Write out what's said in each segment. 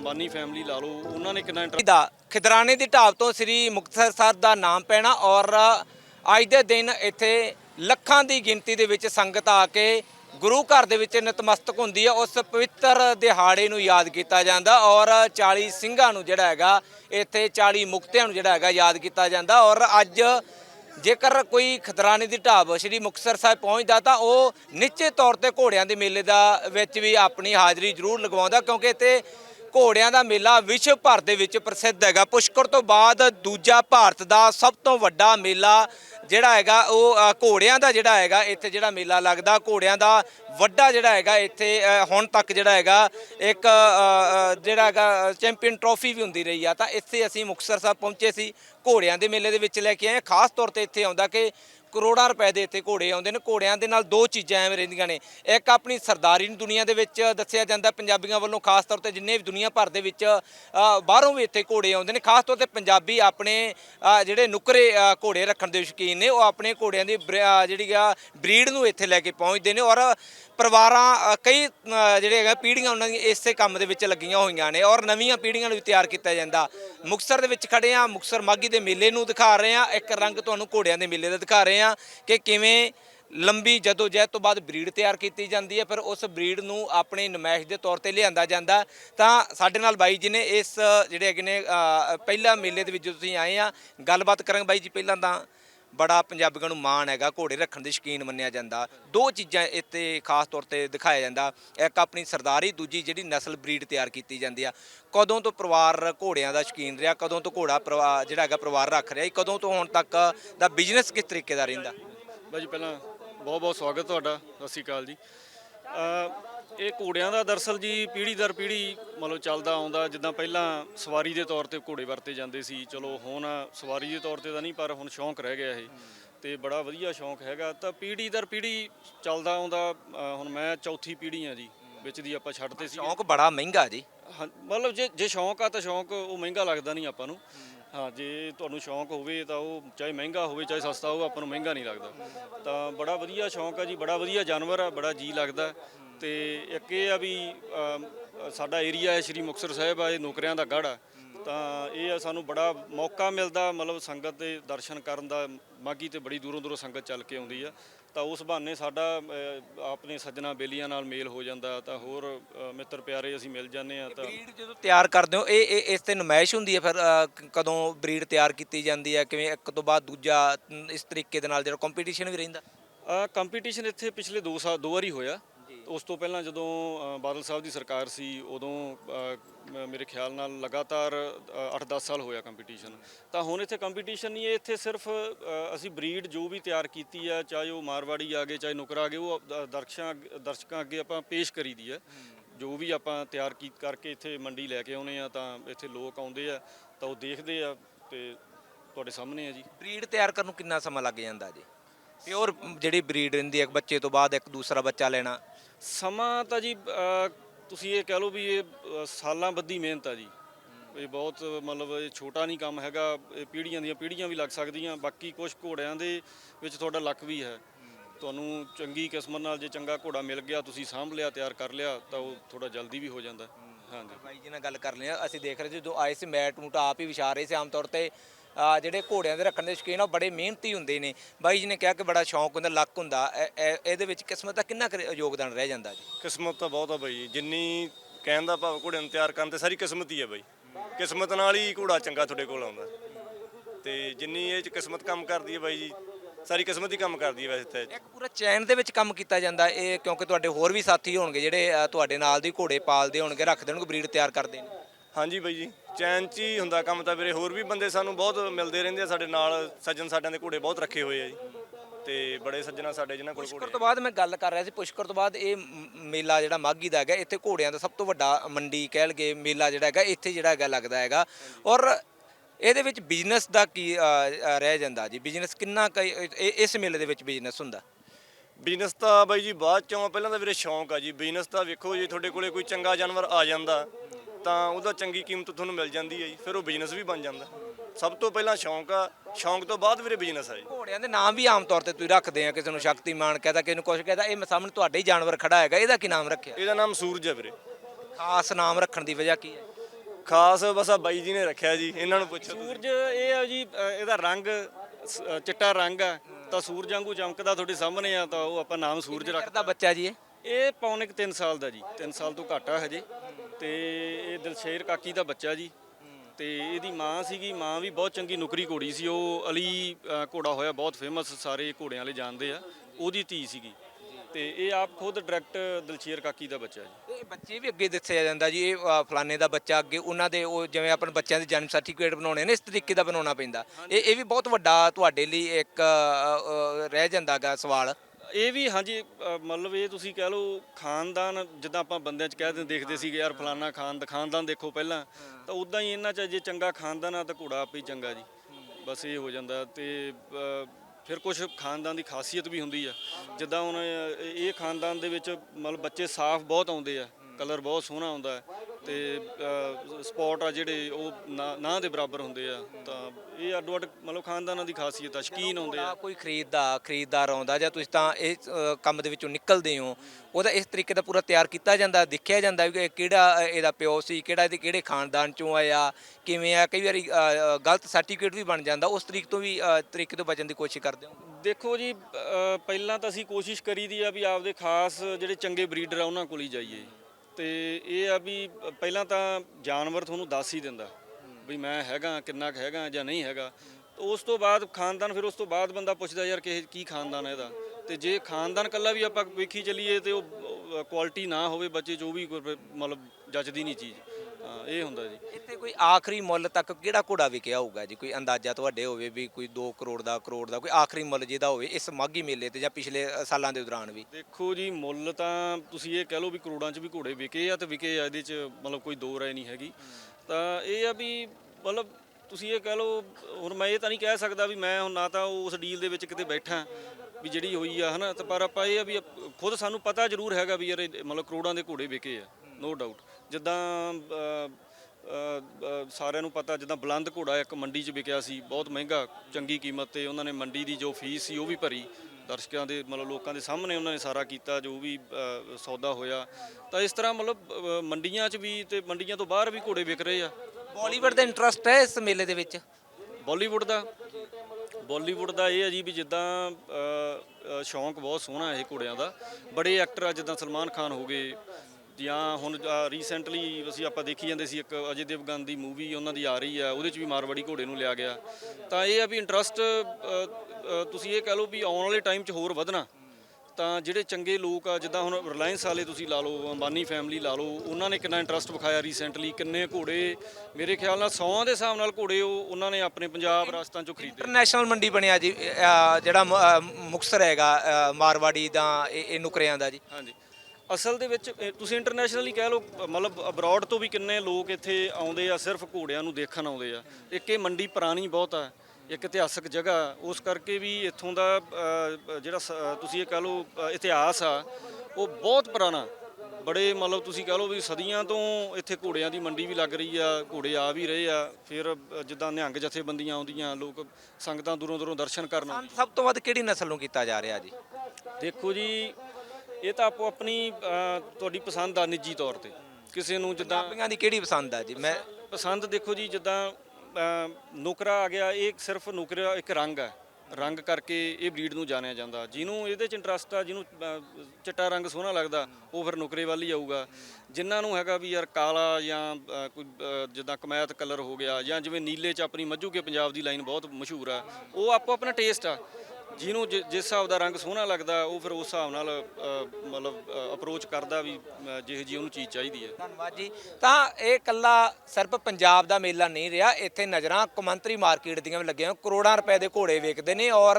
Ambani family ਲਾ ਲਓ, ਉਹਨਾਂ ਨੇ ਕਿੰਨਾ ਇੰਟਰ ਦਾ ਖਿਦਰਾਣੇ ਦੀ ਢਾਬ ਤੋਂ ਸ੍ਰੀ ਮੁਕਤਸਰ ਸਾਹਿਬ ਦਾ ਨਾਮ ਪੈਣਾ ਔਰ ਅੱਜ ਦੇ ਦਿਨ ਇੱਥੇ ਲੱਖਾਂ ਦੀ ਗਿਣਤੀ ਦੇ ਵਿੱਚ ਸੰਗਤ ਆ ਕੇ ਗੁਰੂ ਘਰ ਦੇ ਵਿੱਚ ਨਤਮਸਤਕ ਹੁੰਦੀ ਹੈ, ਉਸ ਪਵਿੱਤਰ ਦਿਹਾੜੇ ਨੂੰ ਯਾਦ ਕੀਤਾ ਜਾਂਦਾ ਔਰ 40 ਸਿੰਘਾਂ ਨੂੰ ਜਿਹੜਾ ਹੈਗਾ, ਇੱਥੇ 40 ਮੁਕਤਿਆਂ ਨੂੰ ਜਿਹੜਾ ਹੈਗਾ ਯਾਦ ਕੀਤਾ ਜਾਂਦਾ ਔਰ ਅੱਜ ਜੇਕਰ ਕੋਈ ਖਤਰਾਣੇ ਦੀ ਢਾਬ ਸ਼੍ਰੀ ਮੁਕਤਸਰ ਸਾਹਿਬ ਪਹੁੰਚਦਾ ਤਾਂ ਉਹ ਨਿਸ਼ਚਿਤ ਤੌਰ ਤੇ ਘੋੜਿਆਂ ਦੇ ਮੇਲੇ ਦਾ ਵਿੱਚ ਵੀ ਆਪਣੀ ਹਾਜ਼ਰੀ ਜ਼ਰੂਰ ਲਗਵਾਉਂਦਾ ਕਿਉਂਕਿ ਇੱਥੇ ਘੋੜਿਆਂ ਦਾ ਮੇਲਾ ਵਿਸ਼ਵ ਭਰ ਦੇ ਵਿੱਚ ਪ੍ਰਸਿੱਧ ਹੈਗਾ। ਪੁਸ਼ਕਰ ਤੋਂ ਬਾਅਦ ਦੂਜਾ ਭਾਰਤ ਦਾ ਸਭ ਤੋਂ ਵੱਡਾ ਮੇਲਾ ਜਿਹੜਾ ਹੈਗਾ, ਉਹ ਘੋੜਿਆਂ ਦਾ ਜਿਹੜਾ ਹੈਗਾ, ਇੱਥੇ ਜਿਹੜਾ ਮੇਲਾ ਲੱਗਦਾ। ਘੋੜਿਆਂ ਦਾ ਵੱਡਾ ਜਿਹੜਾ ਹੈਗਾ, ਇੱਥੇ ਹੁਣ ਤੱਕ ਜਿਹੜਾ ਹੈਗਾ, ਇੱਕ ਜਿਹੜਾ ਹੈਗਾ, ਚੈਂਪੀਅਨ ਟਰੋਫੀ ਵੀ ਹੁੰਦੀ ਰਹੀ ਆ। ਤਾਂ ਇੱਥੇ ਅਸੀਂ ਮੁਕਤਸਰ ਸਾਹਿਬ ਪਹੁੰਚੇ ਸੀ। ਘੋੜਿਆਂ ਦੇ ਮੇਲੇ ਦੇ ਵਿੱਚ ਲੈ ਕੇ ਆਏ ਖਾਸ ਤੌਰ ਤੇ ਇੱਥੇ ਆਉਂਦਾ ਕਿ ਕਰੋੜਾਂ ਰੁਪਏ ਦੇ ਇੱਥੇ ਘੋੜੇ ਆਉਂਦੇ ਨੇ। ਘੋੜਿਆਂ ਦੇ ਨਾਲ ਦੋ ਚੀਜ਼ਾਂ ਐਵੇਂ ਰਹਿੰਦੀਆਂ ਨੇ। ਇੱਕ ਆਪਣੀ ਸਰਦਾਰੀ ਨੂੰ ਦੁਨੀਆ ਦੇ ਵਿੱਚ ਦੱਸਿਆ ਜਾਂਦਾ ਪੰਜਾਬੀਆਂ ਵੱਲੋਂ ਖਾਸ ਤੌਰ ਤੇ ਜਿੰਨੇ ਵੀ ਦੁਨੀਆ ਭਰ ਦੇ ਵਿੱਚ ਬਾਹਰੋਂ ਵੀ ਇੱਥੇ ਘੋੜੇ ਆਉਂਦੇ ਨੇ। ਖਾਸ ਤੌਰ ਤੇ ਪੰਜਾਬੀ ਆਪਣੇ ਜਿਹੜੇ ਨੁਕਰੇ ਘੋੜੇ ਰੱਖਣ ਦੇ ਸ਼ੌਕੀਨ ਨੇ, ਉਹ ਆਪਣੇ ਘੋੜਿਆਂ ਦੀ ਬਰ- ਜਿਹੜੀ ਆ, ਬਰੀਡ ਨੂੰ ਇੱਥੇ ਲੈ ਕੇ ਪਹੁੰਚਦੇ ਨੇ ਔਰ ਪਰਿਵਾਰਾਂ ਕਈ ਜਿਹੜੇ ਹੈਗਾ ਪੀੜ੍ਹੀਆਂ ਉਹਨਾਂ ਦੀਆਂ ਇਸੇ ਕੰਮ ਦੇ ਵਿੱਚ ਲੱਗੀਆਂ ਹੋਈਆਂ ਨੇ ਔਰ ਨਵੀਆਂ ਪੀੜ੍ਹੀਆਂ ਨੂੰ ਵੀ ਤਿਆਰ ਕੀਤਾ ਜਾਂਦਾ। ਮੁਕਤਸਰ ਦੇ ਵਿੱਚ ਖੜੇ ਆ ਮੁਕਤਸਰ ਮਾਗੀ ਦੇ ਮੇਲੇ ਨੂੰ ਦਿਖਾ ਰਹੇ ਆ ਇੱਕ ਰੰਗ ਤੁਹਾਨੂੰ ਘੋੜਿਆਂ ਦੇ ਮੇਲੇ ਦਾ ਦਿਖਾ ਰਹੇ ਆ ਕਿ ਕਿਵੇਂ ਲੰਬੀ ਜਦੋਂ ਜਹਿਦ ਤੋਂ ਬਾਅਦ ਬਰੀਡ ਤਿਆਰ ਕੀਤੀ ਜਾਂਦੀ ਹੈ ਫਿਰ ਉਸ ਬਰੀਡ ਨੂੰ ਆਪਣੇ ਨਮਾਇਸ਼ ਦੇ ਤੌਰ ਤੇ ਲਿਆਂਦਾ ਜਾਂਦਾ। ਤਾਂ ਸਾਡੇ ਨਾਲ ਬਾਈ ਜੀ ਨੇ ਇਸ ਜਿਹੜੇ ਹੈਗੇ ਨੇ ਅ, ਪਹਿਲਾ ਮੇਲੇ ਦੇ ਵਿੱਚ ਜਦੋਂ ਤੁਸੀਂ ਆਏ ਆ ਗੱਲਬਾਤ ਕਰਾਂਗੇ ਬਾਈ ਜੀ ਪਹਿਲਾਂ ਤਾਂ। ਬੜਾ ਪੰਜਾਬੀਆਂ ਨੂੰ ਮਾਣ ਹੈਗਾ, ਘੋੜੇ ਰੱਖਣ ਦੇ ਸ਼ੌਕੀਨ ਮੰਨਿਆ ਜਾਂਦਾ। ਦੋ ਚੀਜ਼ਾਂ ਇੱਥੇ ਖਾਸ ਤੌਰ ਤੇ ਦਿਖਾਇਆ ਜਾਂਦਾ। ਇੱਕ ਆਪਣੀ ਸਰਦਾਰੀ, ਦੂਜੀ ਜਿਹੜੀ ਨਸਲ ਬਰੀਡ ਤਿਆਰ ਕੀਤੀ ਜਾਂਦੀ ਆ। ਕਦੋਂ ਤੋਂ ਪਰਿਵਾਰ ਘੋੜਿਆਂ ਦਾ ਸ਼ੌਕੀਨ ਰਿਹਾ, ਕਦੋਂ ਤੋਂ ਘੋੜਾ ਪਰਿਵਾਰ ਜਿਹੜਾ ਹੈਗਾ ਪਰਿਵਾਰ ਰੱਖ ਰਿਹਾ ਕਦੋਂ ਤੋਂ ਹੁਣ ਤੱਕ ਦਾ ਬਿਜ਼ਨਸ ਕਿਸ ਤਰੀਕੇ ਦਾ ਰਹਿੰਦਾ? ਬਾਈ ਜੀ, ਪਹਿਲਾਂ ਬਹੁਤ ਬਹੁਤ ਸਵਾਗਤ ਤੁਹਾਡਾ। ਸਤਿ ਸ਼੍ਰੀ ਅਕਾਲ ਜੀ। ਇਹ ਘੋੜਿਆਂ ਦਾ ਦਰਸਲ ਜੀ ਪੀੜ੍ਹੀ ਦਰ ਪੀੜ੍ਹੀ ਮਤਲਬ ਚੱਲਦਾ ਆਉਂਦਾ। ਜਿੱਦਾਂ ਪਹਿਲਾਂ ਸਵਾਰੀ ਦੇ ਤੌਰ ਤੇ ਘੋੜੇ ਵਰਤੇ ਜਾਂਦੇ ਸੀ ਚਲੋ ਹੁਣ ਸਵਾਰੀ ਦੇ ਤੌਰ ਤੇ ਤਾਂ ਨਹੀਂ ਪਰ ਹੁਣ ਸ਼ੌਂਕ ਰਹਿ ਗਿਆ ਇਹ। ਤੇ ਬੜਾ ਵਧੀਆ ਸ਼ੌਂਕ ਹੈਗਾ। ਤਾਂ ਪੀੜ੍ਹੀ ਦਰ ਪੀੜ੍ਹੀ ਚੱਲਦਾ ਆਉਂਦਾ ਅ, ਹੁਣ ਮੈਂ ਚੌਥੀ ਪੀੜ੍ਹੀ ਆ ਜੀ ਵਿੱਚ ਦੀ ਆਪਾਂ ਛੱਡਤੇ ਸੀ। ਸ਼ੌਂਕ ਬੜਾ ਮਹਿੰਗਾ ਜੀ। ਹਾਂ ਮਤਲਬ ਜੇ ਜੇ ਸ਼ੌਂਕ ਆ ਤਾਂ ਸ਼ੌਂਕ ਉਹ ਮਹਿੰਗਾ ਲੱਗਦਾ ਨਹੀਂ ਆਪਾਂ ਨੂੰ। ਹਾਂ ਜੇ ਤੁਹਾਨੂੰ ਸ਼ੌਂਕ ਹੋਵੇ ਤਾਂ ਉਹ ਚਾਹੇ ਮਹਿੰਗਾ ਹੋਵੇ ਚਾਹੇ ਸਸਤਾ ਹੋਵੇ ਆਪਾਂ ਨੂੰ ਮਹਿੰਗਾ ਨਹੀਂ ਲੱਗਦਾ। ਤਾਂ ਬੜਾ ਵਧੀਆ ਸ਼ੌਂਕ ਆ ਜੀ ਬੜਾ ਵਧੀਆ ਜਾਨਵਰ ਆ ਬੜਾ ਜੀ ਲੱਗਦਾ। ਤੇ ਇੱਕ ਇਹ ਆ ਵੀ ਸਾਡਾ ਏਰੀਆ ਹੈ ਸ਼੍ਰੀ ਮੁਕਤਸਰ ਸਾਹਿਬ ਆ ਇਹ ਨੌਕਰੀਆਂ ਦਾ ਗੜ੍ਹ ਆ। ਤਾਂ ਇਹ ਆ ਸਾਨੂੰ ਬੜਾ ਮੌਕਾ ਮਿਲਦਾ ਮਤਲਬ ਸੰਗਤ ਦੇ ਦਰਸ਼ਨ ਕਰਨ ਦਾ ਮਾਗੀ ਤੇ ਬੜੀ ਦੂਰੋਂ ਦੂਰੋਂ ਸੰਗਤ ਚੱਲ ਕੇ ਆਉਂਦੀ ਆ। ਤਾਂ ਉਸ ਬਹਾਨੇ ਸਾਡਾ ਅ, ਆਪਣੇ ਸੱਜਣਾ ਬੇਲੀਆਂ ਨਾਲ ਮੇਲ ਹੋ ਜਾਂਦਾ ਤਾਂ ਹੋਰ ਅ, ਮਿੱਤਰ ਪਿਆਰੇ ਅਸੀਂ ਮਿਲ ਜਾਂਦੇ ਆ ਤਾਂ ਬਰੀਡ ਜਦੋਂ ਤਿਆਰ ਕਰਦੇ ਹੋ ਇਹ ਇਹ ਇਸ ਤੇ ਨਮਾਇਸ਼ ਹੁੰਦੀ ਹੈ ਫਿਰ ਅ, ਕ- ਕਦੋਂ ਬਰੀਡ ਤਿਆਰ ਕੀਤੀ ਜਾਂਦੀ ਹੈ? ਕਿਵੇਂ ਇੱਕ ਤੋਂ ਬਾਅਦ ਦੂਜਾ ਮ, ਇਸ ਤਰੀਕੇ ਦੇ ਨਾਲ ਜਿਹੜਾ ਕੰਪੀਟੀਸ਼ਨ ਵੀ ਰਹਿੰਦਾ? ਕੰਪੀਟੀਸ਼ਨ ਇੱਥੇ ਪਿਛਲੇ 2 ਸਾਲ ਦੋ ਵਾਰੀ ਹੋਇਆ। ਉਸ ਤੋਂ ਪਹਿਲਾਂ ਜਦੋਂ ਬਾਦਲ ਸਾਹਿਬ ਦੀ ਸਰਕਾਰ ਸੀ, ਉਦੋਂ ਮੇਰੇ ਖਿਆਲ ਨਾਲ ਲਗਾਤਾਰ 8-10 ਸਾਲ ਹੋਇਆ ਕੰਪੀਟੀਸ਼ਨ ਤਾਂ ਹੁਣ ਇੱਥੇ ਕੰਪੀਟੀਸ਼ਨ ਨਹੀਂ ਹੈ, ਇੱਥੇ ਸਿਰਫ ਅਸੀਂ ਬਰੀਡ ਜੋ ਵੀ ਤਿਆਰ ਕੀਤੀ ਆ, ਚਾਹੇ ਉਹ ਮਾਰਵਾੜੀ ਆ ਗਏ, ਚਾਹੇ ਨੁਕਰ ਆ ਗਏ, ਉਹ ਦ- ਦਰਸ਼ਕਾਂ ਅੱਗੇ- ਦਰਸ਼ਕਾਂ ਅੱਗੇ ਆਪਾਂ ਪੇਸ਼ ਕਰੀ ਦੀ ਹੈ। ਜੋ ਵੀ ਆਪਾਂ ਤਿਆਰ ਕੀ, ਕਰਕੇ ਇੱਥੇ ਮੰਡੀ ਲੈ ਕੇ ਆਉਨੇ ਆ, ਤਾਂ ਇੱਥੇ ਲੋਕ ਆਉਂਦੇ ਆ, ਤਾਂ ਉਹ ਦੇਖਦੇ ਆ, ਤੇ ਤੁਹਾਡੇ ਸਾਹਮਣੇ ਆ ਜੀ। ਬਰੀਡ ਤਿਆਰ ਕਰਨ ਨੂੰ ਕਿੰਨਾ ਸਮਾਂ ਲੱਗ ਜਾਂਦਾ ਜੀ? ਪਿਓਰ ਜਿਹੜੀ ਬਰੀਡ ਰਹਿੰਦੀ ਹੈ ਬੱਚੇ ਤੋਂ ਬਾਅਦ ਇੱਕ ਦੂਸਰਾ ਬੱਚਾ ਲੈਣਾ। ਸਮਾਂ ਤਾਂ ਜੀ ਤੁਸੀਂ ਇਹ ਕਹਿ ਲਓ ਵੀ ਇਹ ਸਾਲਾਂ ਬੱਧੀ ਮਿਹਨਤ ਆ ਜੀ। ਇਹ ਬਹੁਤ ਮਤਲਬ ਇਹ ਛੋਟਾ ਨਹੀਂ ਕੰਮ ਹੈਗਾ ਇਹ ਪੀੜ੍ਹੀਆਂ ਦੀਆਂ ਪੀੜ੍ਹੀਆਂ ਵੀ ਲੱਗ ਸਕਦੀਆਂ ਬਾਕੀ ਕੁਝ ਘੋੜਿਆਂ ਦੇ ਵਿੱਚ ਤੁਹਾਡਾ ਲੱਕ ਵੀ ਹੈ। ਤੁਹਾਨੂੰ ਚੰਗੀ ਕਿਸਮਤ ਨਾਲ ਜੇ ਚੰਗਾ ਘੋੜਾ ਮਿਲ ਗਿਆ ਤੁਸੀਂ ਸਾਂਭ ਲਿਆ ਤਿਆਰ ਕਰ ਲਿਆ ਤਾਂ ਉਹ ਥੋੜਾ ਜਲਦੀ ਵੀ ਹੋ ਜਾਂਦਾ। ਹਾਂਜੀ। ਬਾਈ ਜੀ ਨਾਲ ਗੱਲ ਕਰ ਲਈ ਆ ਅਸੀਂ ਦੇਖ ਰਹੇ ਸੀ ਜਦੋਂ ਆਏ ਸੀ ਮੈਟ ਮੂਟ ਆਪ ਹੀ ਵਿਛਾ ਰਹੇ ਸੀ ਆਮ ਤੌਰ ਤੇ। ਜਿਹੜੇ ਘੋੜਿਆਂ ਦੇ ਰੱਖਣ ਦੇ ਸ਼ੌਕੀਨ ਆ ਉਹ ਬੜੇ ਮਿਹਨਤੀ ਹੁੰਦੇ ਨੇ। ਬਾਈ ਜੀ ਨੇ ਕਿਹਾ ਕਿ ਬੜਾ ਸ਼ੌਂਕ ਹੁੰਦਾ ਲੱਕ ਹੁੰਦਾ। ਇਹ- ਇਹ- ਇਹਦੇ ਵਿੱਚ ਕਿਸਮਤ ਦਾ ਕਿੰਨਾ ਕੁ ਯੋਗਦਾਨ ਰਹਿ ਜਾਂਦਾ ਜੀ? ਕਿਸਮਤ ਤਾਂ ਬਹੁਤ ਆ ਬਾਈ ਜਿੰਨੀ ਕਹਿਣ ਦਾ ਭਾਵ ਘੋੜੇ ਨੂੰ ਤਿਆਰ ਕਰਨ ਤੇ ਸਾਰੀ ਕਿਸਮਤ ਹੀ ਆ ਬਾਈ। ਕਿਸਮਤ ਨਾਲ ਹੀ ਘੋੜਾ ਚੰਗਾ ਤੁਹਾਡੇ ਕੋਲ ਆਉਂਦਾ। ਤੇ ਜਿੰਨੀ ਇਹ ਚ ਕਿਸਮਤ ਕੰਮ ਕਰਦੀ ਹੈ ਬਾਈ ਜੀ ਸਾਰੀ ਕਿਸਮਤ ਹੀ ਕੰਮ ਕਰਦੀ ਹੈ ਵੈਸੇ ਤਾਂ ਇਹ 'ਚ। ਇੱਕ ਪੂਰਾ ਚੈਨ ਦੇ ਵਿੱਚ ਕੰਮ ਕੀਤਾ ਜਾਂਦਾ। ਇਹ ਕਿਉਂਕਿ ਤੁਹਾਡੇ ਹੋਰ ਵੀ ਸਾਥੀ ਹੋਣਗੇ ਜਿਹੜੇ ਅ, ਤੁਹਾਡੇ ਨਾਲ ਦੀ ਘੋੜੇ ਪਾਲਦੇ ਹੋਣਗੇ ਰੱਖਦੇ ਹੋਣਗੇ ਬਰੀਡ ਤਿਆਰ ਕਰਦੇ ਨੇ। ਹਾਂਜੀ ਬਾਈ ਜੀ ਚੈਨ ਚ ਹੀ ਹੁੰਦਾ ਕੰਮ ਤਾਂ ਵੀਰੇ ਹੋਰ ਵੀ ਬੰਦੇ ਸਾਨੂੰ ਬਹੁਤ ਮਿਲਦੇ ਰਹਿੰਦੇ ਆ ਸਾਡੇ ਨਾਲ ਸੱਜਣ ਸਾਡਿਆਂ ਦੇ ਘੋੜੇ ਬਹੁਤ ਰੱਖੇ ਹੋਏ ਆ ਜੀ। ਤੇ ਬੜੇ ਸੱਜਣਾ ਸਾਡੇ ਜਿਨ੍ਹਾਂ ਕੋਲ ਪੁਸ਼ਕਰ ਘੋੜੇ ਤੋਂ ਬਾਅਦ ਮੈਂ ਗੱਲ ਕਰ ਰਿਹਾ ਸੀ ਪੁਸ਼ਕਰ ਤੋਂ ਬਾਅਦ ਇਹ ਮ- ਮੇਲਾ ਜਿਹੜਾ ਮਾਗੀ ਦਾ ਹੈਗਾ ਇੱਥੇ ਘੋੜਿਆਂ ਦਾ ਸਭ ਤੋਂ ਵੱਡਾ ਮੰਡੀ ਕਹਿ ਲਗੇ ਮੇਲਾ ਜਿਹੜਾ ਹੈਗਾ ਇੱਥੇ ਜਿਹੜਾ ਹੈਗਾ ਲੱਗਦਾ ਹੈਗਾ। ਔਰ ਇਹਦੇ ਵਿੱਚ ਬਿਜ਼ਨਸ ਦਾ ਕੀ ਅ, ਅ, ਰਹਿ ਜਾਂਦਾ ਜੀ? ਬਿਜ਼ਨਸ ਕਿੰਨਾ ਕੁ ਇਹ- ਇਹ- ਇਸ ਮੇਲੇ ਦੇ ਵਿੱਚ ਬਿਜ਼ਨਸ ਹੁੰਦਾ? ਬਿਜ਼ਨਸ ਤਾਂ ਬਾਈ ਜੀ ਬਾਅਦ ਚੋਂ ਆ, ਪਹਿਲਾਂ ਤਾਂ ਵੀਰੇ ਸ਼ੌਂਕ ਆ ਜੀ। ਬਿਜ਼ਨਸ ਤਾਂ ਵੇਖੋ ਜੇ ਤੁਹਾਡੇ ਕੋਲੇ ਕੋਈ ਚੰਗਾ ਜਾਨਵਰ ਆ ਜਾਂਦਾ। ਤਾਂ ਉਹਦਾ ਚੰਗੀ ਕੀਮਤ ਤੁਹਾਨੂੰ ਮਿਲ ਜਾਂਦੀ ਹੈ ਜੀ ਫਿਰ ਉਹ ਬਿਜ਼ਨਸ ਵੀ ਬਣ ਜਾਂਦਾ। ਸਭ ਤੋਂ ਪਹਿਲਾਂ ਸ਼ੌਂਕ ਆ ਸ਼ੌਂਕ ਤੋਂ ਬਾਅਦ ਵੀਰੇ ਬਿਜ਼ਨਸ ਆ ਜੀ। ਘੋੜਿਆਂ ਦੇ ਨਾਮ ਵੀ ਆਮ ਤੌਰ ਤੇ ਤੁਸੀਂ ਰੱਖਦੇ ਆ ਕਿਸੇ ਨੂੰ ਸ਼ਕਤੀਮਾਨ ਕਹਦਾ ਕਿਸੇ ਨੂੰ ਕੁਝ ਕਹਦਾ ਇਹ ਮੈਂ ਸਾਹਮਣੇ ਤੁਹਾਡੇ ਹੀ ਜਾਨਵਰ ਖੜਾ ਹੈਗਾ ਇਹਦਾ ਕੀ ਨਾਮ ਰੱਖਿਆ? ਇਹਦਾ ਨਾਮ ਸੂਰਜ ਹੈ ਵੀਰੇ। ਖਾਸ ਨਾਮ ਰੱਖਣ ਦੀ ਵਜ੍ਹਾ ਕੀ ਹੈ? ਖਾਸ ਬਸ ਆ ਬਾਈ ਜੀ ਨੇ ਰੱਖਿਆ ਜੀ ਇਹਨਾਂ ਨੂੰ ਪੁੱਛੋ ਤੁਸੀਂ। ਸੂਰਜ ਇਹ ਆ ਜੀ ਅ, ਇਹਦਾ ਰੰਗ ਸ- ਅ, ਚਿੱਟਾ ਰੰਗ ਆ ਤਾਂ ਸੂਰਜ ਵਾਂਗੂ ਚਮਕਦਾ ਤੁਹਾਡੇ ਸਾਹਮਣੇ ਆ ਤਾਂ ਉਹ ਆਪਾਂ ਨਾਮ ਸੂਰਜ ਰੱਖ ਦਾ ਬੱਚਾ ਜੀ ਇਹ? ਇਹ ਪੌਣੇ ਕੁ 3 ਸਾਲ ਦਾ ਜੀ 3 ਸਾਲ ਤੋਂ ਘੱਟ ਆ ਹਜੇ। ਤੇ ਇਹ ਦਿਲਸ਼ੇਰ ਕਾਕੀ ਦਾ ਬੱਚਾ ਜੀ। ਤੇ ਇਹਦੀ ਮਾਂ ਸੀਗੀ ਮਾਂ ਵੀ ਬਹੁਤ ਚੰਗੀ ਨੁਕਰੀ ਘੋੜੀ ਸੀ। ਉਹ ਅਲੀ ਘੋੜਾ ਹੋਇਆ ਬਹੁਤ ਫੇਮਸ ਸਾਰੇ ਘੋੜਿਆਂ ਵਾਲੇ ਜਾਣਦੇ ਆ। ਉਹਦੀ ਧੀ ਸੀਗੀ। ਤੇ ਇਹ ਆਪ ਖੁਦ ਡਾਇਰੈਕਟ ਦਿਲਸ਼ੇਰ ਕਾਕੀ ਦਾ ਬੱਚਾ ਜੀ। ਇਹ ਬੱਚੇ ਵੀ ਅੱਗੇ ਦੱਸਿਆ ਜਾਂਦਾ ਜੀ ਇਹ ਅ, ਫਲਾਣੇ ਦਾ ਬੱਚਾ ਅੱਗੇ। ਉਹਨਾਂ ਦੇ ਉਹ ਜਿਵੇਂ ਆਪਣੇ ਬੱਚਿਆਂ ਦੇ ਜਨਮ ਸਰਟੀਫਿਕੇਟ ਬਣਾਉਣੇ ਨੇ ਇਸ ਤਰੀਕੇ ਦਾ ਬਣਾਉਣਾ ਪੈਂਦਾ। ਇਹ ਇਹ ਵੀ ਬਹੁਤ ਵੱਡਾ ਤੁਹਾਡੇ ਲਈ ਇੱਕ ਅ, ਅ, ਰਹਿ ਜਾਂਦਾਗਾ ਸਵਾਲ। ਇਹ ਵੀ ਹਾਂਜੀ ਅ, ਮਤਲਬ ਇਹ ਤੁਸੀਂ ਕਹਿ ਲਓ ਖਾਨਦਾਨ ਜਿੱਦਾਂ ਆਪਾਂ ਬੰਦਿਆਂ 'ਚ ਕਹਿ ਦਿੰਦੇ ਦੇਖਦੇ ਸੀਗੇ ਯਾਰ ਫਲਾਨਾ ਖਾਨ ਖਾਨਦਾਨ ਦੇਖੋ ਪਹਿਲਾਂ। ਤਾਂ ਉਦਾਂ ਹੀ ਇਹਨਾਂ 'ਚ ਜੇ ਚੰਗਾ ਖਾਨਦਾਨ ਆ ਤਾਂ ਘੋੜਾ ਆਪੇ ਹੀ ਚੰਗਾ ਜੀ। ਬਸ ਇਹ ਹੋ ਜਾਂਦਾ ਤੇ ਅ, ਫਿਰ ਕੁਝ ਖਾਨਦਾਨ ਦੀ ਖਾਸੀਅਤ ਵੀ ਹੁੰਦੀ ਆ। ਜਿੱਦਾਂ ਹੁਣ ਅ, ਇਹ ਖਾਨਦਾਨ ਦੇ ਵਿੱਚ ਮਤਲਬ ਬੱਚੇ ਸਾਫ਼ ਬਹੁਤ ਆਉਂਦੇ ਆ। ਕਲਰ ਬਹੁਤ ਸੋਹਣਾ ਆਉਂਦਾ ਹੈ ਤੇ ਸਪੌਟ ਆ ਜਿਹੜੇ ਉਹ ਨਾ ਦੇ ਬਰਾਬਰ ਹੁੰਦੇ ਆ। ਤਾਂ ਇਹ ਅੱਡੋ ਅੱਡ ਮਤਲਬ ਖਾਨਦਾਨਾਂ ਦੀ ਖਾਸੀਅਤ ਆ ਸ਼ਕੀਨ ਆਉਂਦੇ ਆ। ਕੋਈ ਖਰੀਦਦਾ ਖਰੀਦਦਾਰ ਆਉਂਦਾ ਜਾਂ ਤੁਸੀਂ ਤਾਂ ਇਹ ਕੰਮ ਦੇ ਵਿੱਚੋਂ ਨਿਕਲਦੇ ਹੋ ਉਹਦਾ ਇਸ ਤਰੀਕੇ ਦਾ ਪੂਰਾ ਤਿਆਰ ਕੀਤਾ ਜਾਂਦਾ ਦੇਖਿਆ ਜਾਂਦਾ ਵੀ ਕਿਹੜਾ ਇਹਦਾ ਪਿਓ ਸੀ ਕਿਹੜਾ ਇਹਦੇ ਕਿਹੜੇ ਖਾਨਦਾਨ ਚੋਂ ਆਇਆ ਕਿਵੇਂ ਆ ਕਈ ਵਾਰੀ ਗਲਤ ਸਰਟੀਫਿਕੇਟ ਵੀ ਬਣ ਜਾਂਦਾ ਉਸ ਤਰੀਕ ਤੋਂ ਵੀ ਤਰੀਕੇ ਤੋਂ ਬਚਣ ਦੀ ਕੋਸ਼ਿਸ਼ ਕਰਦੇ ਹੋ? ਦੇਖੋ ਜੀ ਪਹਿਲਾਂ ਤਾਂ ਅਸੀਂ ਕੋਸ਼ਿਸ਼ ਕਰੀਦੀ ਆ ਵੀ ਆਪਦੇ ਖਾਸ ਜਿਹੜੇ ਚੰਗੇ ਬਰੀਡਰ ਆ ਉਹਨਾਂ ਕੋਲ ਹੀ ਜਾਈਏ। ਤੇ ਇਹ ਆ ਵੀ ਪਹਿਲਾਂ ਤਾਂ ਜਾਨਵਰ ਤੁਹਾਨੂੰ ਦੱਸ ਹੀ ਦਿੰਦਾ ਵੀ ਮੈਂ ਹੈਗਾ, ਕਿੰਨਾ ਕੁ ਹੈਗਾ ਜਾਂ ਨਹੀਂ ਹੈਗਾ। ਉਸ ਤੋਂ ਬਾਅਦ ਖਾਨਦਾਨ, ਫਿਰ ਉਸ ਤੋਂ ਬਾਅਦ ਬੰਦਾ ਪੁੱਛਦਾ ਯਾਰ ਕਿ ਕੀ ਖਾਨਦਾਨ ਹੈ ਇਹਦਾ। ਤੇ ਜੇ ਖਾਨਦਾਨ ਕੱਲਾ ਵੀ ਆਪਾਂ ਵੇਖੀ ਚੱਲੀਏ ਤੇ ਉਹ ਕੁਆਲਿਟੀ ਨਾ ਹੋਵੇ ਬੱਚੇ, ਜੋ ਵੀ ਮਤਲਬ ਜੱਜਦੀ ਨਹੀਂ ਚੀਜ਼। ਹਾਂ ਇਹ ਹੁੰਦਾ ਜੀ। ਇੱਥੇ ਕੋਈ ਆਖਰੀ ਮੁੱਲ ਤੱਕ ਕਿਹੜਾ ਘੋੜਾ ਵਿਕਿਆ ਹੋਊਗਾ ਜੀ? ਕੋਈ ਅੰਦਾਜ਼ਾ ਤੁਹਾਡੇ ਹੋਵੇ ਵੀ ਕੋਈ 2 ਕਰੋੜ ਦਾ ਕਰੋੜ ਦਾ ਕੋਈ ਆਖਰੀ ਮੁੱਲ ਜਿਹਦਾ ਹੋਵੇ ਇਸ ਮਾਘੀ ਮੇਲੇ ਤੇ ਜਾਂ ਪਿਛਲੇ ਸਾਲਾਂ ਦੇ ਦੌਰਾਨ ਵੀ। ਦੇਖੋ ਜੀ ਮੁੱਲ ਤਾਂ ਤੁਸੀਂ ਇਹ ਕਹਿ ਲਓ ਵੀ ਕਰੋੜਾਂ 'ਚ ਵੀ ਘੋੜੇ ਵਿਕੇ ਆ ਤੇ ਵਿਕੇ ਆ ਇਹਦੇ 'ਚ ਮਤਲਬ ਕੋਈ ਦੋ ਰਾਏ ਨਹੀਂ ਹੈਗੀ। ਤਾਂ ਇਹ ਆ ਵੀ ਮਤਲਬ ਤੁਸੀਂ ਇਹ ਕਹਿ ਲਓ ਹੁਣ ਮੈਂ ਇਹ ਤਾਂ ਨਹੀਂ ਕਹਿ ਸਕਦਾ ਵੀ ਮੈਂ ਹੁਣ ਨਾ ਤਾਂ ਉਸ ਡੀਲ ਦੇ ਵਿੱਚ ਕਿਤੇ ਬੈਠਾ ਵੀ ਜਿਹੜੀ ਹੋਈ ਆ ਹਨਾ। ਤੇ ਪਰ ਆਪਾਂ ਇਹ ਆ ਵੀ ਖੁਦ ਸਾਨੂੰ ਪਤਾ ਜ਼ਰੂਰ ਹੈਗਾ ਵੀ ਯਾਰ ਇਹ ਮਤਲਬ ਕਰੋੜਾਂ ਦੇ ਘੋੜੇ ਵਿਕੇ ਆ ਨੋ ਡਾਊਟ। ਜਿੱਦਾਂ ਸਾਰਿਆਂ ਨੂੰ ਪਤਾ ਜਿੱਦਾਂ ਬੁਲੰਦ ਘੋੜਾ ਇੱਕ ਮੰਡੀ 'ਚ ਵਿਕਿਆ ਸੀ ਬਹੁਤ ਮਹਿੰਗਾ ਚੰਗੀ ਕੀਮਤ ਤੇ ਉਹਨਾਂ ਨੇ ਮੰਡੀ ਦੀ ਜੋ ਫੀਸ ਸੀ ਉਹ ਵੀ ਭਰੀ। ਦਰਸ਼ਕਾਂ ਦੇ ਮਤਲਬ ਲੋਕਾਂ ਦੇ ਸਾਹਮਣੇ ਉਹਨਾਂ ਨੇ ਸਾਰਾ ਕੀਤਾ ਜੋ ਵੀ ਸੌਦਾ ਹੋਇਆ। ਤਾਂ ਇਸ ਤਰ੍ਹਾਂ ਮਤਲਬ ਮੰਡੀਆਂ 'ਚ ਵੀ ਤੇ ਮੰਡੀਆਂ ਤੋਂ ਬਾਹਰ ਵੀ ਘੋੜੇ ਵਿਕ ਰਹੇ ਆ। ਬਾਲੀਵੁੱਡ ਦਾ ਇੰਟਰਸਟ ਹੈ ਇਸ ਮੇਲੇ ਦੇ ਵਿੱਚ? ਬਾਲੀਵੁੱਡ ਦਾ? ਬਾਲੀਵੁੱਡ ਦਾ ਇਹ ਹੈ ਜੀ ਵੀ ਜਿੱਦਾਂ ਸ਼ੌਂਕ ਬਹੁਤ ਸੋਹਣਾ ਇਹ ਘੋੜਿਆਂ ਦਾ। ਬੜੇ ਐਕਟਰ ਆ ਜਿੱਦਾਂ ਸਲਮਾਨ ਖਾਨ ਹੋ ਗਏ ਜਾਂ ਹੁਣ ਰੀਸੈਂਟਲੀ ਅਸੀਂ ਆਪਾਂ ਦੇਖੀ ਜਾਂਦੇ ਸੀ ਇੱਕ ਅਜੇ ਦੇਵਗਨ ਦੀ ਮੂਵੀ ਉਹਨਾਂ ਦੀ ਆ ਰਹੀ ਆ ਉਹਦੇ 'ਚ ਵੀ ਮਾਰਵਾੜੀ ਘੋੜੇ ਨੂੰ ਲਿਆ ਗਿਆ। ਤਾਂ ਇਹ ਆ ਵੀ ਇੰਟਰਸਟ ਤੁਸੀਂ ਇਹ ਕਹਿ ਲਓ ਵੀ ਆਉਣ ਵਾਲੇ ਟਾਈਮ 'ਚ ਹੋਰ ਵਧਣਾ। ਤਾਂ ਜਿਹੜੇ ਚੰਗੇ ਲੋਕ ਆ ਜਿੱਦਾਂ ਹੁਣ ਰਿਲਾਇੰਸ ਵਾਲੇ ਤੁਸੀਂ ਲਾ ਲਓ ਅੰਬਾਨੀ ਫੈਮਿਲੀ ਲਾ ਲਓ ਉਹਨਾਂ ਨੇ ਕਿੰਨਾ ਇੰਟਰਸਟ ਵਿਖਾਇਆ ਰੀਸੈਂਟਲੀ ਕਿੰਨੇ ਘੋੜੇ ਮੇਰੇ ਖਿਆਲ ਨਾਲ 100 ਦੇ ਹਿਸਾਬ ਨਾਲ ਘੋੜੇ ਉਹ ਉਹਨਾਂ ਨੇ ਆਪਣੇ ਪੰਜਾਬ ਰਾਜਸਥਾਨ ਚੋਂ ਖਰੀਦੇ। ਇੰਟਰਨੈਸ਼ਨਲ ਮੰਡੀ ਬਣਿਆ ਜੀ ਜਿਹੜਾ ਮ- ਅ, ਮੁਕਤਸਰ ਹੈਗਾ ਮਾਰਵਾੜੀ ਦਾ ਇਹ ਨੁਕਰਿਆਂ ਦਾ ਜੀ। ਹਾਂਜੀ। ਅਸਲ ਦੇ ਵਿੱਚ ਤੁਸੀਂ ਇੰਟਰਨੈਸ਼ਨਲੀ ਕਹਿ ਲਓ ਅ, ਮਤਲਬ ਅਬਰੋਡ ਤੋਂ ਵੀ ਕਿੰਨੇ ਲੋਕ ਇੱਥੇ ਆਉਂਦੇ ਆ ਸਿਰਫ ਘੋੜਿਆਂ ਨੂੰ ਦੇਖਣ ਆਉਂਦੇ ਆ। ਇੱਕ ਇਹ ਮੰਡੀ ਪੁਰਾਣੀ ਬਹੁਤ ਆ ਇੱਕ ਇਤਿਹਾਸਕ ਜਗ੍ਹਾ। ਉਸ ਕਰਕੇ ਵੀ ਇੱਥੋਂ ਦਾ ਅ, ਜਿਹੜਾ ਸ- ਤੁਸੀਂ ਇਹ ਕਹਿ ਲਓ ਅ, ਇਤਿਹਾਸ ਆ ਉਹ ਬਹੁਤ ਪੁਰਾਣਾ। ਬੜੇ ਮਤਲਬ ਤੁਸੀਂ ਕਹਿ ਲਓ ਵੀ ਸਦੀਆਂ ਤੋਂ ਇੱਥੇ ਘੋੜਿਆਂ ਦੀ ਮੰਡੀ ਵੀ ਲੱਗ ਰਹੀ ਆ ਘੋੜੇ ਆ ਵੀ ਰਹੇ ਆ। ਫਿਰ ਅ, ਜਿੱਦਾਂ ਨਿਹੰਗ ਜਥੇਬੰਦੀਆਂ ਆਉਂਦੀਆਂ ਲੋਕ ਸੰਗਤਾਂ ਦੂਰੋਂ ਦੂਰੋਂ ਦਰਸ਼ਨ ਕਰਨ ਆਉਂਦੀਆਂ। ਸਭ ਤੋਂ ਵੱਧ ਕਿਹੜੀ ਨਸਲ ਨੂੰ ਕੀਤਾ ਜਾ ਰਿਹਾ ਜੀ? ਦੇਖੋ ਜੀ ਇਹ ਤਾਂ ਆਪੋ ਆਪਣੀ ਅ, ਤੁਹਾਡੀ ਪਸੰਦ ਆ ਨਿੱਜੀ ਤੌਰ ਤੇ। ਕਿਸੇ ਨੂੰ ਜਿੱਦਾਂ ਪੰਜਾਬੀਆਂ ਦੀ ਕਿਹੜੀ ਪਸੰਦ ਆ ਜੀ? ਮੈਂ ਪਸੰਦ ਦੇਖੋ ਜੀ ਜਿੱਦਾਂ ਅ, ਨੁਕਰਾ ਆ ਗਿਆ ਇਹ ਸਿਰਫ ਨੁਕਰਾ ਇੱਕ ਰੰਗ ਹੈ ਰੰਗ ਕਰਕੇ ਇਹ ਬਰੀਡ ਨੂੰ ਜਾਣਿਆ ਜਾਂਦਾ। ਜਿਹਨੂੰ ਇਹਦੇ ਚ ਇੰਟਰਸਟ ਆ ਜਿਹਨੂੰ ਅ, ਚਿੱਟਾ ਰੰਗ ਸੋਹਣਾ ਲੱਗਦਾ ਉਹ ਫਿਰ ਨੁਕਰੇ ਵੱਲ ਹੀ ਆਊਗਾ। ਜਿਨ੍ਹਾਂ ਨੂੰ ਹੈਗਾ ਵੀ ਯਾਰ ਕਾਲਾ ਜਾਂ ਅ, ਕੋਈ ਅ, ਜਿੱਦਾਂ ਕਮੈਤ ਕਲਰ ਹੋ ਗਿਆ ਜਾਂ ਜਿਵੇਂ ਨੀਲੇ ਚ ਆਪਣੀ ਮੱਝੂ ਕੇ ਪੰਜਾਬ ਦੀ ਲਾਈਨ ਬਹੁਤ ਮਸ਼ਹੂਰ ਆ ਉਹ ਆਪੋ ਆਪਣਾ ਟੇਸਟ ਆ। ਜਿਹਨੂੰ ਜਿ- ਜਿਸ ਹਿਸਾਬ ਦਾ ਰੰਗ ਸੋਹਣਾ ਲੱਗਦਾ ਉਹ ਫਿਰ ਉਸ ਹਿਸਾਬ ਨਾਲ ਅ, ਮਤਲਬ ਅਪਰੋਚ ਕਰਦਾ ਵੀ ਅ, ਜਿਹੋ ਜੀ ਉਹਨੂੰ ਚੀਜ਼ ਚਾਹੀਦੀ ਹੈ। ਧੰਨਵਾਦ ਜੀ। ਤਾਂ ਇਹ ਕੱਲਾ ਸਿਰਫ ਪੰਜਾਬ ਦਾ ਮੇਲਾ ਨਹੀਂ ਰਿਹਾ ਇੱਥੇ ਨਜ਼ਰਾਂ ਕੌਮਾਂਤਰੀ ਮਾਰਕੀਟ ਦੀਆਂ ਵੀ ਲੱਗੀਆਂ ਕਰੋੜਾਂ ਰੁਪਏ ਦੇ ਘੋੜੇ ਵੇਚਦੇ ਨੇ ਔਰ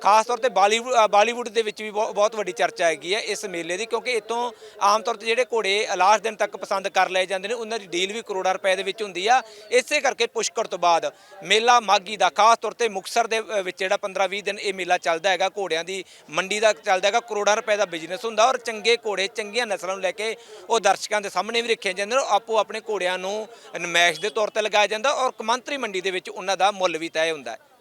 ਖਾਸ ਤੌਰ ਤੇ ਬਾਲੀਵੁੱਡ ਅ, ਬਾਲੀਵੁੱਡ ਦੇ ਵਿੱਚ ਵੀ ਬਹੁ- ਬਹੁਤ ਵੱਡੀ ਚਰਚਾ ਹੈਗੀ ਹੈ ਇਸ ਮੇਲੇ ਦੀ ਕਿਉਂਕਿ ਇੱਥੋਂ ਆਮ ਤੌਰ ਤੇ ਜਿਹੜੇ ਘੋੜੇ ਲਾਸਟ ਦਿਨ ਤੱਕ ਪਸੰਦ ਕਰ ਲਏ ਜਾਂਦੇ ਨੇ ਉਹਨਾਂ ਦੀ ਡੀਲ ਵੀ ਕਰੋੜਾਂ ਰੁਪਏ ਦੇ ਵਿੱਚ ਹੁੰਦੀ ਆ। ਇਸੇ ਕਰਕੇ ਪੁਸ਼ਕਰ ਤੋਂ ਬਾਅਦ ਮੇਲਾ ਮਾਗੀ ਦਾ ਖਾਸ ਤੌਰ ਤੇ ਮੁਕਸਰ ਦੇ ਅ, ਵਿੱਚ ਜਿਹੜਾ 15-20 ਦਿਨ ਇਹ ਮੇਲਾ ਚੱਲਦਾ ਹੈਗਾ, ਘੋੜਿਆਂ ਦੀ ਮੰਡੀ ਦਾ ਚੱਲਦਾ ਹੈਗਾ, ਕਰੋੜਾਂ ਰੁਪਏ ਦਾ ਬਿਜ਼ਨਸ ਹੁੰਦਾ ਔਰ ਚੰਗੇ ਘੋੜੇ, ਚੰਗੀਆਂ ਨਸਲਾਂ ਨੂੰ ਲੈ ਕੇ ਉਹ ਦਰਸ਼ਕਾਂ ਦੇ ਸਾਹਮਣੇ ਵੀ ਰੱਖੇ ਜਾਂਦੇ ਨੇ ਔਰ ਆਪੋ ਆਪਣੇ ਘੋੜਿਆਂ ਨੂੰ ਨਮਾਇਸ਼ ਦੇ ਤੌਰ ਤੇ ਲਗਾਇਆ ਜਾਂਦਾ ਔਰ ਕੌਮਾਂਤਰੀ ਮੰਡੀ ਦੇ ਵਿੱਚ ਉਹਨਾਂ ਦਾ ਮੁੱਲ ਵੀ ਤੈਅ ਹੁੰਦਾ ਹੈ।